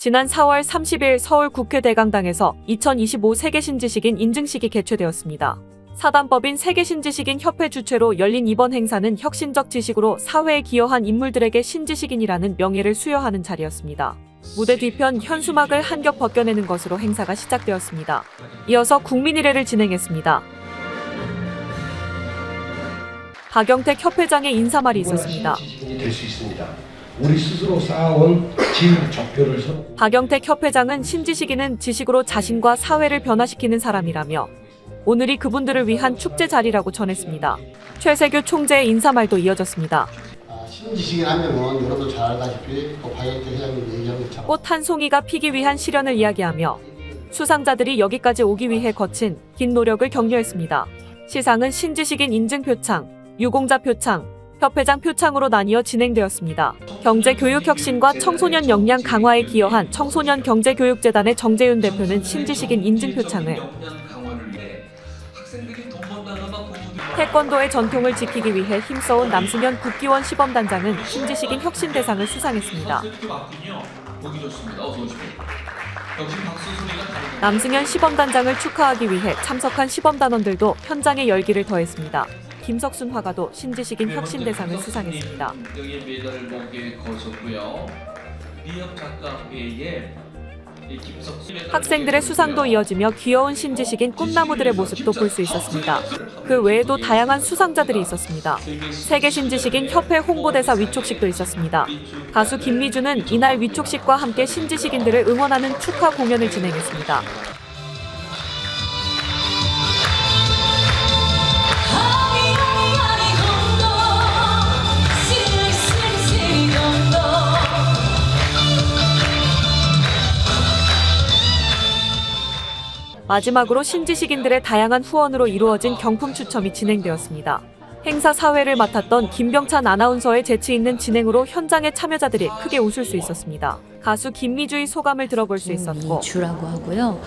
지난 4월 30일 서울 국회 대강당에서 2025 세계 신지식인 인증식이 개최되었습니다. 사단법인 세계 신지식인 협회 주최로 열린 이번 행사는 혁신적 지식으로 사회에 기여한 인물들에게 신지식인이라는 명예를 수여하는 자리였습니다. 무대 뒤편 현수막을 한겹 벗겨내는 것으로 행사가 시작되었습니다. 이어서 국민의례를 진행했습니다. 박영택 협회장의 인사말이 있었습니다. 될 수 있습니다. 우리 스스로 쌓아온 지혜와 족표를 서로 박영택 협회장은 신지식인은 지식으로 자신과 사회를 변화시키는 사람이라며 오늘이 그분들을 위한 축제 자리라고 전했습니다. 최세규 총재의 인사말도 이어졌습니다. 아, 명은 여러분도 잘 알다시피 또 박영태 회장님 얘기한 것처럼 꽃 한 송이가 피기 위한 시련을 이야기하며 수상자들이 여기까지 오기 위해 거친 긴 노력을 격려했습니다. 시상은 신지식인 인증 표창, 유공자 표창, 협회장 표창으로 나뉘어 진행되었습니다. 경제교육혁신과 청소년 역량 강화에 기여한 청소년 경제교육재단의 정재윤 대표는 신지식인 인증 표창을 태권도의 전통을 지키기 위해 힘써온 남승현 국기원 시범단장은 신지식인 수상했습니다. 박수 소리가 다르군요. 남승현 시범단장을 축하하기 위해 참석한 시범단원들도 현장의 열기를 더했습니다. 김석순 화가도 신지식인 혁신 대상을 수상했습니다. 여기 메달을 목에 거셨고요. 미역 작가회의 학생들의 수상도 이어지며 귀여운 신지식인 꽃나무들의 모습도 볼 수 있었습니다. 그 외에도 다양한 수상자들이 있었습니다. 세계 신지식인 협회 홍보대사 위촉식도 있었습니다. 가수 김미주는 이날 위촉식과 함께 신지식인들을 응원하는 축하 공연을 진행했습니다. 마지막으로 신지식인들의 다양한 후원으로 이루어진 경품 추첨이 진행되었습니다. 행사 사회를 맡았던 김병찬 아나운서의 재치 있는 진행으로 현장의 참여자들이 크게 웃을 수 있었습니다. 가수 김미주의 소감을 들어볼 수 있었고 이주라고 하고요.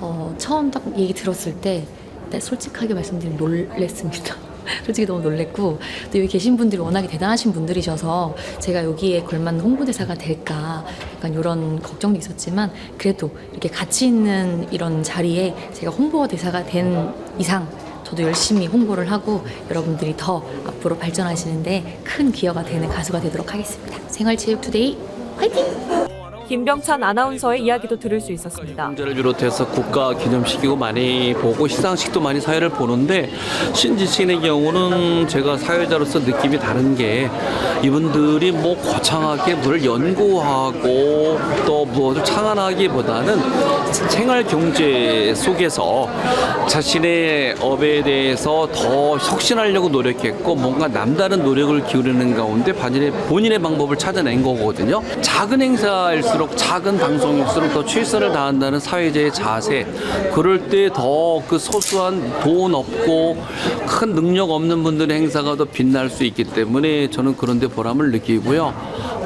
어, 처음 딱 얘기 들었을 때 네, 솔직하게 말씀드리면 놀랬습니다. 솔직히 너무 놀랬고 또 여기 계신 분들이 워낙에 대단하신 분들이셔서 제가 여기에 걸맞는 홍보대사가 될까 약간 이런 걱정도 있었지만 그래도 이렇게 가치 있는 이런 자리에 제가 홍보대사가 된 이상 저도 열심히 홍보를 하고 여러분들이 더 앞으로 발전하시는데 큰 기여가 되는 가수가 되도록 하겠습니다. 생활체육투데이 화이팅! 김병찬 아나운서의 이야기도 들을 수 있었습니다. 문제를 비롯해서 국가 기념식이고 많이 보고 시상식도 많이 사회를 보는데 신지신의 경우는 제가 사회자로서 느낌이 다른 게 이분들이 뭐 거창하게 뭘 연구하고 또 무엇을 창안하기보다는 생활 경제 속에서 자신의 업에 대해서 더 혁신하려고 노력했고 뭔가 남다른 노력을 기울이는 가운데 본인의, 방법을 찾아낸 거거든요. 작은 행사 일수록 작은 방송일수록 더 최선을 다한다는 사회자의 자세. 그럴 때 더 그 소소한 돈 없고 큰 능력 없는 분들의 행사가 더 빛날 수 있기 때문에 저는 그런 데 보람을 느끼고요.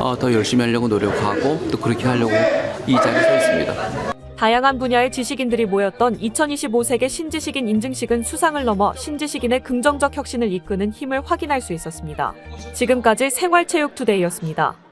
어, 더 열심히 하려고 노력하고 또 그렇게 하려고 이 자리에 서 있습니다. 다양한 분야의 지식인들이 모였던 2025 세계 신지식인 인증식은 수상을 넘어 신지식인의 긍정적 혁신을 이끄는 힘을 확인할 수 있었습니다. 지금까지 생활체육투데이였습니다.